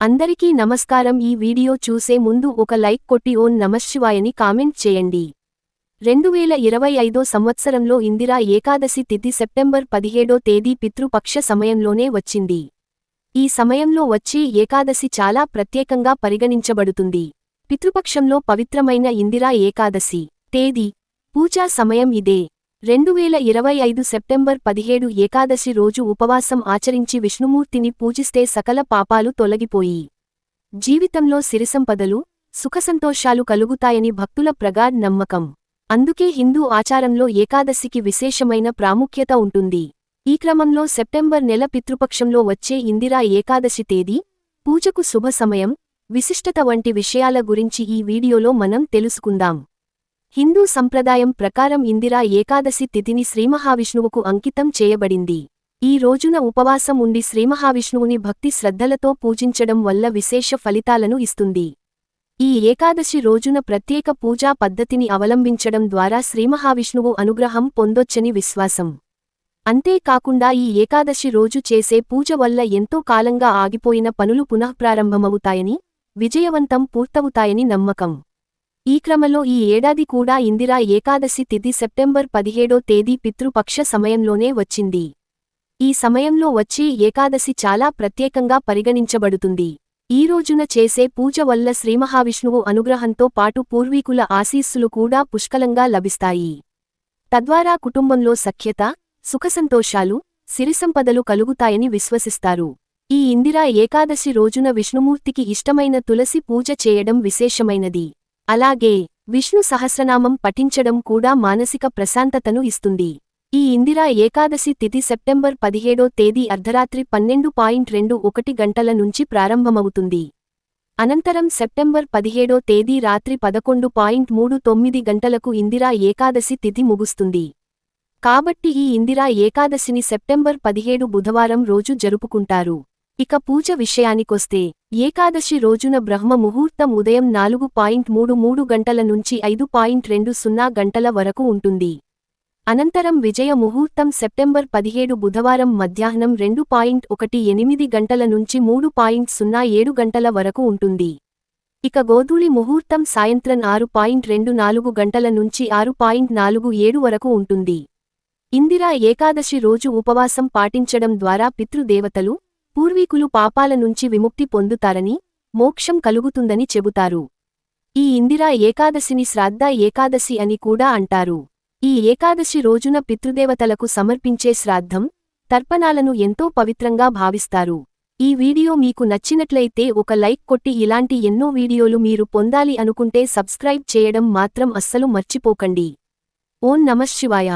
అందరికీ నమస్కారం. ఈ వీడియో చూసే ముందు ఒక లైక్ కొట్టి ఓన్ నమశివాయని కామెంట్ చేయండి. రెండువేల ఇరవై ఐదో సంవత్సరంలో ఇందిరా ఏకాదశి తిథి సెప్టెంబర్ పదిహేడో తేదీ పితృపక్ష సమయంలోనే వచ్చింది. ఈ సమయంలో వచ్చే ఏకాదశి చాలా ప్రత్యేకంగా పరిగణించబడుతుంది. పితృపక్షంలో పవిత్రమైన ఇందిరా ఏకాదశి తేదీ పూజా సమయం ఇదే. రెండు వేల ఇరవై ఐదు సెప్టెంబర్ పదిహేడు ఏకాదశి రోజు ఉపవాసం ఆచరించి విష్ణుమూర్తిని పూజిస్తే సకల పాపాలు తొలగిపోయి. జీవితంలో సిరిసంపదలు సుఖసంతోషాలు కలుగుతాయని భక్తుల ప్రగాఢ్ నమ్మకం. అందుకే హిందూ ఆచారంలో ఏకాదశికి విశేషమైన ప్రాముఖ్యత ఉంటుంది. ఈ క్రమంలో సెప్టెంబర్ నెల పితృపక్షంలో వచ్చే ఇందిరా ఏకాదశి తేదీ పూజకు శుభ సమయం విశిష్టత వంటి విషయాల గురించి ఈ వీడియోలో మనం తెలుసుకుందాం. హిందూ సంప్రదాయం ప్రకారం ఇందిరా ఏకాదశి తిథిని శ్రీమహావిష్ణువుకు అంకితం చేయబడింది. ఈ రోజున ఉపవాసం ఉండి శ్రీమహావిష్ణువుని భక్తి శ్రద్ధలతో పూజించడం వల్ల విశేష ఫలితాలను ఇస్తుంది. ఈ ఏకాదశి రోజున ప్రత్యేక పూజా పద్ధతిని అవలంబించడం ద్వారా శ్రీమహావిష్ణువు అనుగ్రహం పొందొచ్చని విశ్వాసం. అంతేకాకుండా ఈ ఏకాదశి రోజు చేసే పూజ వల్ల ఎంతో కాలంగా ఆగిపోయిన పనులు పునఃప్రారంభమవుతాయని విజయవంతం పూర్తవుతాయని నమ్మకం. ఈ క్రమంలో ఈ ఏడాది కూడా ఇందిరా ఏకాదశి తిథి సెప్టెంబర్ పదిహేడో తేదీ పితృపక్ష సమయంలోనే వచ్చింది. ఈ సమయంలో వచ్చే ఏకాదశి చాలా ప్రత్యేకంగా పరిగణించబడుతుంది. ఈ రోజున చేసే పూజ వల్ల శ్రీమహావిష్ణువు అనుగ్రహంతో పాటు పూర్వీకుల ఆశీస్సులు కూడా పుష్కలంగా లభిస్తాయి. తద్వారా కుటుంబంలో సఖ్యత సుఖసంతోషాలు సిరిసంపదలు కలుగుతాయని విశ్వసిస్తారు. ఈ ఇందిరా ఏకాదశి రోజున విష్ణుమూర్తికి ఇష్టమైన తులసి పూజ చేయడం విశేషమైనది. అలాగే విష్ణు సహస్రనామం పఠించడం కూడా మానసిక ప్రశాంతతను ఇస్తుంది. ఈ ఇందిరా ఏకాదశి తిథి సెప్టెంబర్ పదిహేడో తేదీ అర్ధరాత్రి పన్నెండు పాయింట్ రెండు ఒకటి గంటల నుంచి ప్రారంభమవుతుంది. అనంతరం సెప్టెంబర్ పదిహేడో తేదీ రాత్రి పదకొండు పాయింట్ మూడు తొమ్మిది గంటలకు ఇందిరా ఏకాదశి తిథి ముగుస్తుంది. కాబట్టి ఈ ఇందిరా ఏకాదశిని సెప్టెంబర్ పదిహేడు బుధవారం రోజు జరుపుకుంటారు. ఇక పూజ విషయానికొస్తే ఏకాదశి రోజున బ్రహ్మ ముహూర్తం ఉదయం నాలుగు పాయింట్ మూడు మూడు గంటల నుంచి ఐదు పాయింట్ రెండు సున్నా గంటల వరకు ఉంటుంది. అనంతరం విజయ ముహూర్తం సెప్టెంబర్ పదిహేడు బుధవారం మధ్యాహ్నం రెండు పాయింట్ ఒకటి ఎనిమిది గంటల నుంచి మూడు పాయింట్ సున్నా ఏడు గంటల వరకు ఉంటుంది. ఇక గోధూళి ముహూర్తం సాయంత్రం ఆరు పాయింట్ రెండు నాలుగు గంటల నుంచి ఆరు పాయింట్ నాలుగు ఏడు వరకు ఉంటుంది. ఇందిరా ఏకాదశి రోజు ఉపవాసం పాటించడం ద్వారా పితృదేవతలు పూర్వీకులు పాపాల నుంచి విముక్తి పొందుతారని మోక్షం కలుగుతుందని చెబుతారు. ఈ ఇందిరా ఏకాదశిని శ్రాద్ధ ఏకాదశి అని కూడా అంటారు. ఈ ఏకాదశి రోజున పితృదేవతలకు సమర్పించే శ్రాద్ధం తర్పణాలను ఎంతో పవిత్రంగా భావిస్తారు. ఈ వీడియో మీకు నచ్చినట్లయితే ఒక లైక్ కొట్టి ఇలాంటి ఎన్నో వీడియోలు మీరు పొందాలి అనుకుంటే సబ్స్క్రైబ్ చేయడం మాత్రం అస్సలు మర్చిపోకండి. ఓం నమశివాయ